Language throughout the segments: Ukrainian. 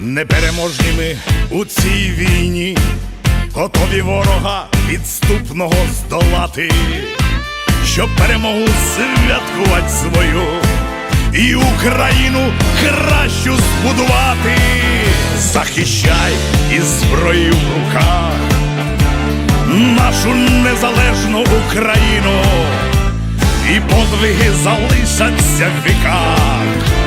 Непереможні ми у цій війні, готові ворога підступного здолати, щоб перемогу святкувати свою і Україну кращу збудувати. Захищай із зброєю в руках. Нашу незалежну Україну, і подвиги залишаться в віках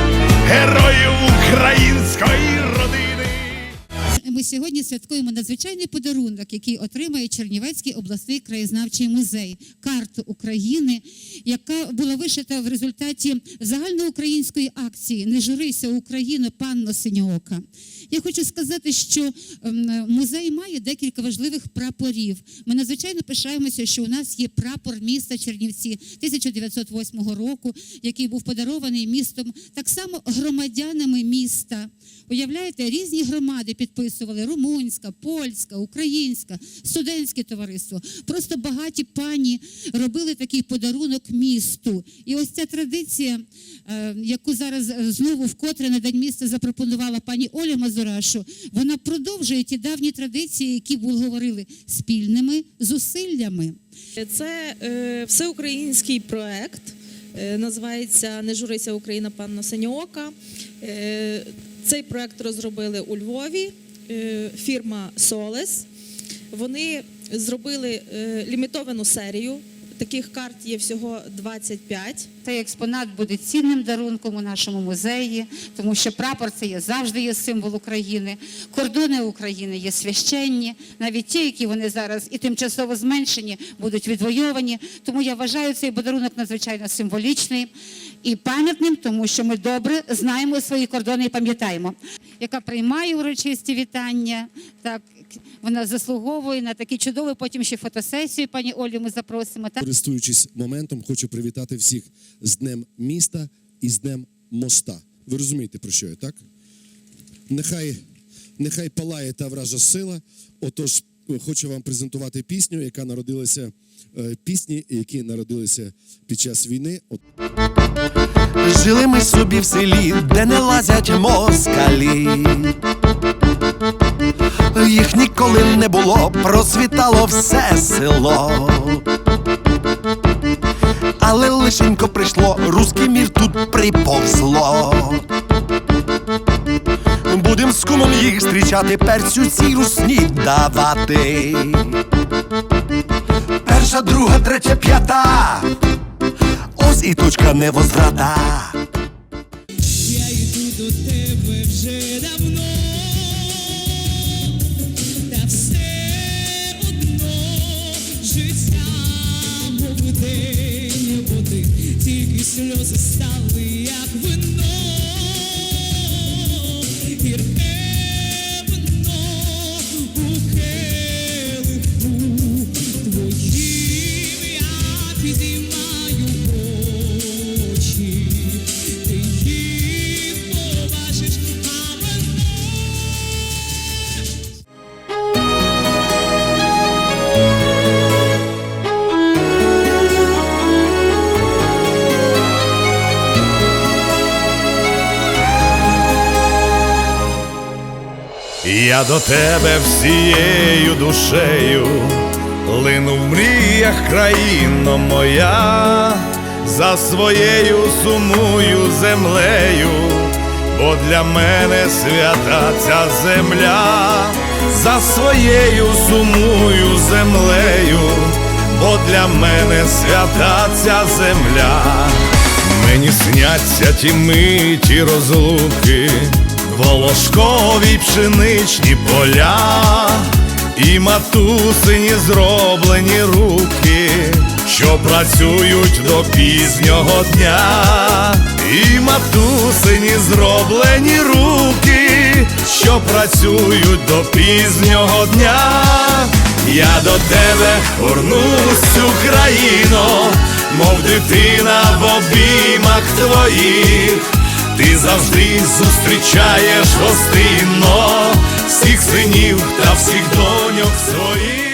сьогодні святкуємо надзвичайний подарунок, який отримає Чернівецький обласний краєзнавчий музей карту України, яка була вишита в результаті загальноукраїнської акції Не журися Україно, панно Синьоока. Я хочу сказати, що ем, музей має декілька важливих прапорів. Ми надзвичайно пишаємося, що у нас є прапор міста Чернівці 1908 року, який був подарований містом так само громадянами міста. Уявляєте, різні громади підписували румунська, польська, українська, студентське товариство. Просто багаті пані робили такий подарунок місту. І ось ця традиція, е, яку зараз е, знову вкотре на день міста запропонувала пані Оля Мазурашу, вона продовжує ті давні традиції, які говорили спільними зусиллями. Це е, всеукраїнський проект. е, Називається Не журися Україна панна Синьоока. Е, Цей проект розробили у Львові. Е, Фірма Солес. Вони зробили е, лімітовану серію. Таких карт є всього 25. Цей експонат буде цінним дарунком у нашому музеї, тому що прапор це є завжди є символ України. Кордони України є священні, навіть ті, які вони зараз і тимчасово зменшені, будуть відвойовані. Тому я вважаю цей подарунок надзвичайно символічний і пам'ятним, тому що ми добре знаємо свої кордони і пам'ятаємо, яка приймає урочисті вітання. Так вона заслуговує на такі чудові потім ще фотосесію. Пані Олю, ми запросимо. Так? Користуючись моментом, хочу привітати всіх з Днем міста і з Днем моста. Ви розумієте, про що я, так? Нехай, нехай палає та вража сила. Отож, хочу вам презентувати пісню, яка народилася, е, пісні, які народилися під час війни. Жили ми собі в селі, де не лазять москалі. Їх ніколи не було, просвітало все село. Але лишенько прийшло, руський мір тут приповзло. Будем з кумом їх зустрічати, перцю цій русні давати. Перша, друга, третя, п'ята. І точка невозврата. Я йду до тебе вже давно, та все одно життя, мов води, тільки сльози стали, як вино, Я до тебе всією душею. Лину в мріях країно моя, за своєю сумую землею, бо для мене свята ця земля, за своєю сумую землею, бо для мене свята ця земля. Мені сняться ті миті розлуки, волошкові пшеничні поля, і матусині зроблені руки, що працюють до пізнього дня, і матусині зроблені руки, що працюють до пізнього дня. Я до тебе горнусь, Україно, мов дитина в обіймах твоїх, ти завжди зустрічаєш гостинно всіх синів та всіх доньок своїх.